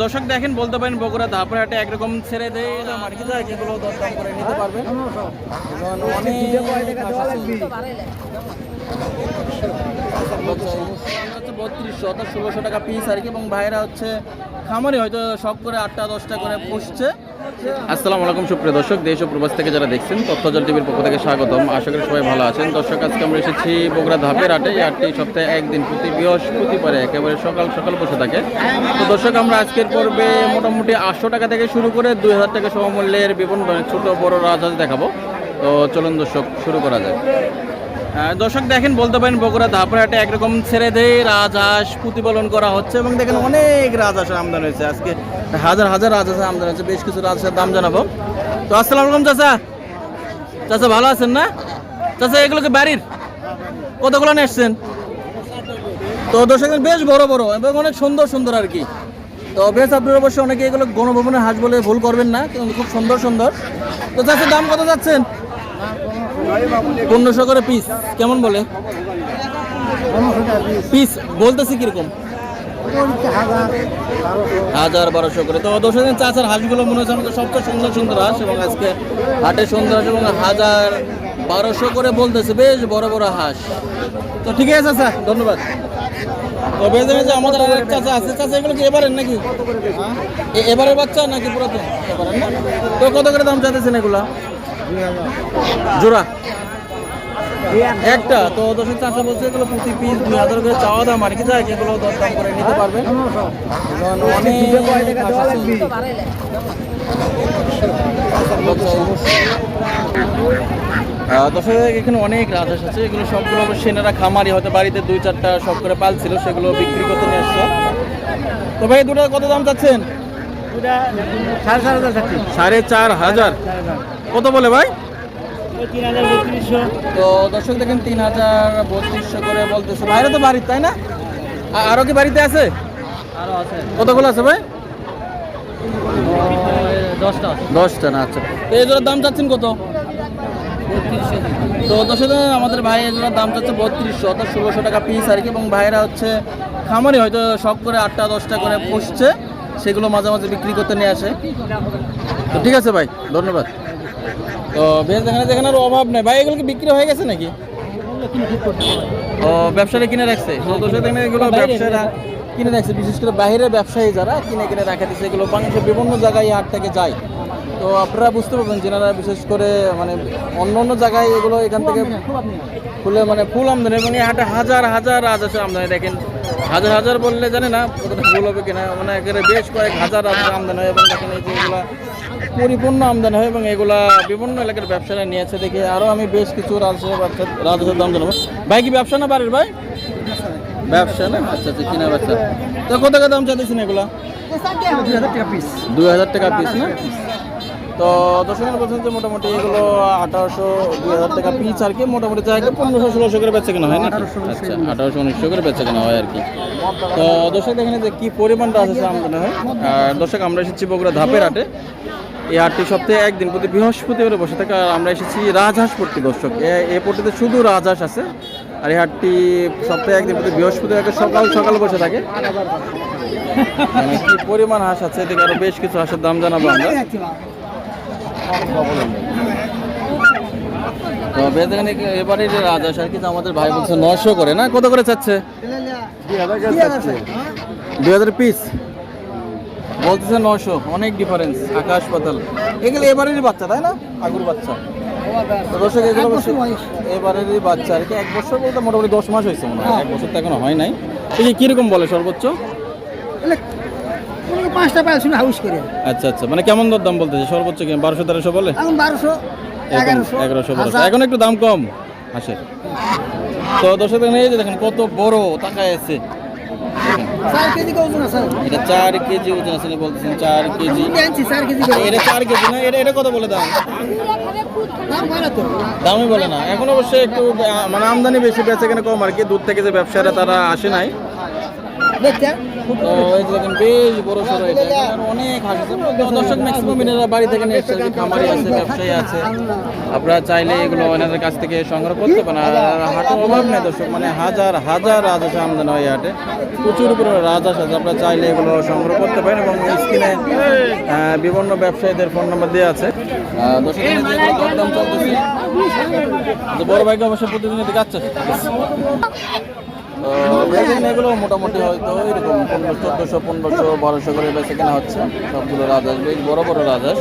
দর্শক দেখেন বলতে পারেন বগুড়া ধাপড়াহাটে একরকম ছেড়ে দেয় মার্কেট যেগুলো দরদাম করে নিতে পারবেন আছে। বত্রিশশো অর্থাৎ ষোলোশো টাকা পিস আর কি এবং ভাইরা হচ্ছে খামারে হয়তো সব করে আটটা দশটা করে পুষছে আসসালামু আলাইকুম, সুপ্রিয় দর্শক, দেশ ও প্রবাস থেকে যারা দেখছেন, তথ্যজল টিভির পক্ষ থেকে স্বাগতম। আশা করি সবাই ভালো আছেন। দর্শক, আজকে আমরা এসেছি বগুড়া ধাপের হাটে হাটটি সপ্তাহে একদিন প্রতি বৃহস্পতিবারে একেবারে সকাল সকাল বসে থাকে। তো দর্শক, আমরা আজকের পর্বে মোটামুটি আটশো টাকা থেকে শুরু করে দুই হাজার টাকা সমমূল্যের বিভিন্ন ছোট বড় রাজহাঁস দেখাবো। তো চলুন দর্শক, শুরু করা যায় দর্শক, দেখেন, বলতে পারেন বগুড়া ধাপড়াহাটে একরকম ছেড়ে দিয়ে রাজহাঁস প্রতিপালন করা হচ্ছে এবং দেখেন অনেক রাজহাঁসের আমদানি হয়েছে। আজকে হাজার হাজার রাজহাঁসের আমদানি হয়েছে বেশ কিছু রাজহাঁসের দাম জানাব। তো আসসালাম আলাইকুম, চাচা। চাচা, ভালো আছেন না? চাচা এগুলোকে বাড়ির? কতগুলো নিয়ে এসছেন তো দর্শক বেশ বড় বড়, এবং অনেক সুন্দর সুন্দর আর কি। তো বেশ, আপনার অবশ্যই অনেকে এগুলো গণভবনের হাঁস বলে ভুল করবেন না, কিন্তু খুব সুন্দর সুন্দর। তো চাচা, দাম কত যাচ্ছেন? পনেরোশো করে পিস কেমন বলে? পিস বলতেছি কীরকম? হাজার বারোশো করে। তো দিন চাচার হাঁসগুলো মনে হচ্ছে আমাকে সবচেয়ে সুন্দর সুন্দর হাঁস এবং আজকে হাটে সুন্দর হাঁস এবং হাজার বারোশো করে বলতেছে, বেশ বড় বড় হাঁস। তো ঠিক আছে, স্যার? ধন্যবাদ। তো যে আমাদের আছে। এগুলো কি এবারের নাকি? এবারের বাচ্চা নাকি তো কত করে দাম এগুলা? জোড়া? একটা তো দশের চাষা বলছে এগুলো প্রতি পিস দুই হাজার করে চাওয়া দাম আর কি যায় যেগুলো দরদাম করে নিতে পারবেন। আহ, দর্শক এখানে অনেক রাজহাঁস আছে এগুলো সবগুলো সেনারা খামারি হয়তো বাড়িতে দুই চারটা সব করে পালছিল সেগুলো বিক্রি করতে নিয়ে আসছে। তো ভাই দুটো কত দাম চাচ্ছেন? সাড়ে চার হাজার। কত বলে ভাই? তো দর্শক দেখেন তিন হাজার বত্রিশশো করে বলতেছে। বাইরে তো বাড়ির তাই না? আ- আরও কি বাড়িতে আছে? কতগুলো আছে ভাই? দশটা না আচ্ছা। তো এই জোড়ার দাম চাচ্ছেন কত? তো দর্শক আমাদের ভাই এই জোড়ার দাম চাচ্ছে বত্রিশশো অর্থাৎ ষোলোশো টাকা পিস আর কি এবং ভাইরা হচ্ছে খামারি হয়তো সব করে আটটা দশটা করে পুষছে সেগুলো মাঝে মাঝে বিক্রি করতে নিয়ে আসে। তো ঠিক আছে ভাই ধন্যবাদ। তো বেশ এখানে যেখানে আর অভাব নেই। ভাই এগুলো কি বিক্রি হয়ে গেছে নাকি? ও ব্যবসাটা কিনে রাখছে? এগুলো ব্যবসায়ীরা কিনে রাখছে। বিশেষ করে বাইরের ব্যবসায়ী যারা কিনে কিনে রাখা দিচ্ছে এগুলো বাংলাদেশের বিভিন্ন জায়গায় হাট থেকে যায়। তো আপনারা বুঝতে পারবেন যেনারা বিশেষ করে মানে অন্য অন্য জায়গায় এগুলো এখান থেকে ফুলে মানে ফুল আমদানি এবং এই হাটে হাজার হাজার রাজহাঁসের আমদানি। দেখেন হাজার হাজার বললে জানি না কতটা ভুল হবে কিনা। মানে একেবারে বেশ কয়েক হাজার রাজহাঁসের আমদানি হয় এবং দেখেন এই যে এগুলা পরিপূর্ণ আমদানি হয় এবং এগুলা বিভিন্ন এলাকার ব্যবসায়ীরা নিয়েছে দেখে আরও আমি বেশ কিছু ব্যবসা দাম জানাব ভাই, কি ব্যবসা না বাড়ির ভাই? ব্যবসা না? আচ্ছা আচ্ছা কিনা ব্যবসা? তো কত টাকা দাম চাইতেছেন এগুলা? দুই হাজার টাকা পিস না? তো দর্শকের বলছেন যে মোটামুটি এগুলো আঠারোশো, দুই হাজার টাকা পিস আর কি। মোটামুটি জায়গায় পনেরোশো, ষোলোশো করে বেচে কেনা হয় না আচ্ছা আঠারোশো, উনিশশো করে বেচে কেনা হয় আর কি। তো দর্শক দেখেন যে কি পরিমাণ রাজহাঁসের আমদানি হয়। আর দর্শক, আমরা এসেছি বগুড়া ধাপের হাটে। এই হাটটি সপ্তাহে একদিন প্রতি বৃহস্পতিবারে বসে থাকে আর আমরা এসেছি রাজহাঁস পট্টি দর্শক। এ- পট্টিতে শুধু রাজহাঁস আছে আর এই হাটটি সপ্তাহে একদিন প্রতি বৃহস্পতিবার সকাল সকাল বসে থাকে। মানে কি পরিমাণ হাঁস আছে এদিকে আরও বেশ কিছু হাঁসের দাম জানাব আমরা। এবারে যে রাজহাঁস আর কি তো আমাদের ভাই বলছে নশো করে না? কত করে চাচ্ছে। দুই হাজার পিস? বলতেছে নশো অনেক ডিফারেন্স আকাশ পাতাল এগুলো এবারেরই বাচ্চা তাই না? আগুর বাচ্চা। দর্শক এগুলো এবারেরই বাচ্চা। আর কি এক বছর বলতে মোটামুটি দশ মাস হয়েছে মনে হয়। এক বছর তো এখনও হয় নাই। এই যে কীরকম বলে সর্বোচ্চ? পাঁচটা পাইছি হাউস করে। আচ্ছা আচ্ছা। মানে কেমন দর দাম বলতেছে? সর্বোচ্চ কি বারোশো তেরোশো বলে? বারোশো এগারোশো বারোশো। এখন একটু দাম কম। হাঁসের। তো দর্শক দেখেন কত বড় তাকায় আছে এটা চার কেজি ওজন আসলে বলতেছেন চার কেজি। এটা চার কেজি না এটা এটা কত বলে দাম? দামই বলে না। এখন অবশ্যই একটু মানে আমদানি বেশি বেচে কেন কম আর কি দূর থেকে যে ব্যবসায়ীরা তারা আসে নাই। বেশ বড় সড়ো অনেক আছে। দর্শক বাড়ি থেকে খামারি আছে, ব্যবসায়ী আছে। আপনারা চাইলে এগুলো ওনাদের কাছ থেকে সংগ্রহ করতে পারেন। আর হাটের অভাব নেই দর্শক মানে হাজার হাজার রাজহাঁস আমদানি হয় হাটে। প্রচুর পরিমাণে রাজহাঁস আছে আপনারা চাইলে এগুলো সংগ্রহ করতে পারেন এবং স্ক্রিনে বিভিন্ন ব্যবসায়ীদের ফোন নাম্বার দেওয়া আছে। বড় ভাইকে অবশ্যই প্রতিদিন এদিকে আচ্ছা তো এগুলো মোটামুটি হয়তো এরকম পনেরো চোদ্দোশো, পনেরোশো, বারোশো করে বেচে কেনা হচ্ছে। সবগুলো রাজহাঁস, বেশ বড় বড় রাজহাঁস।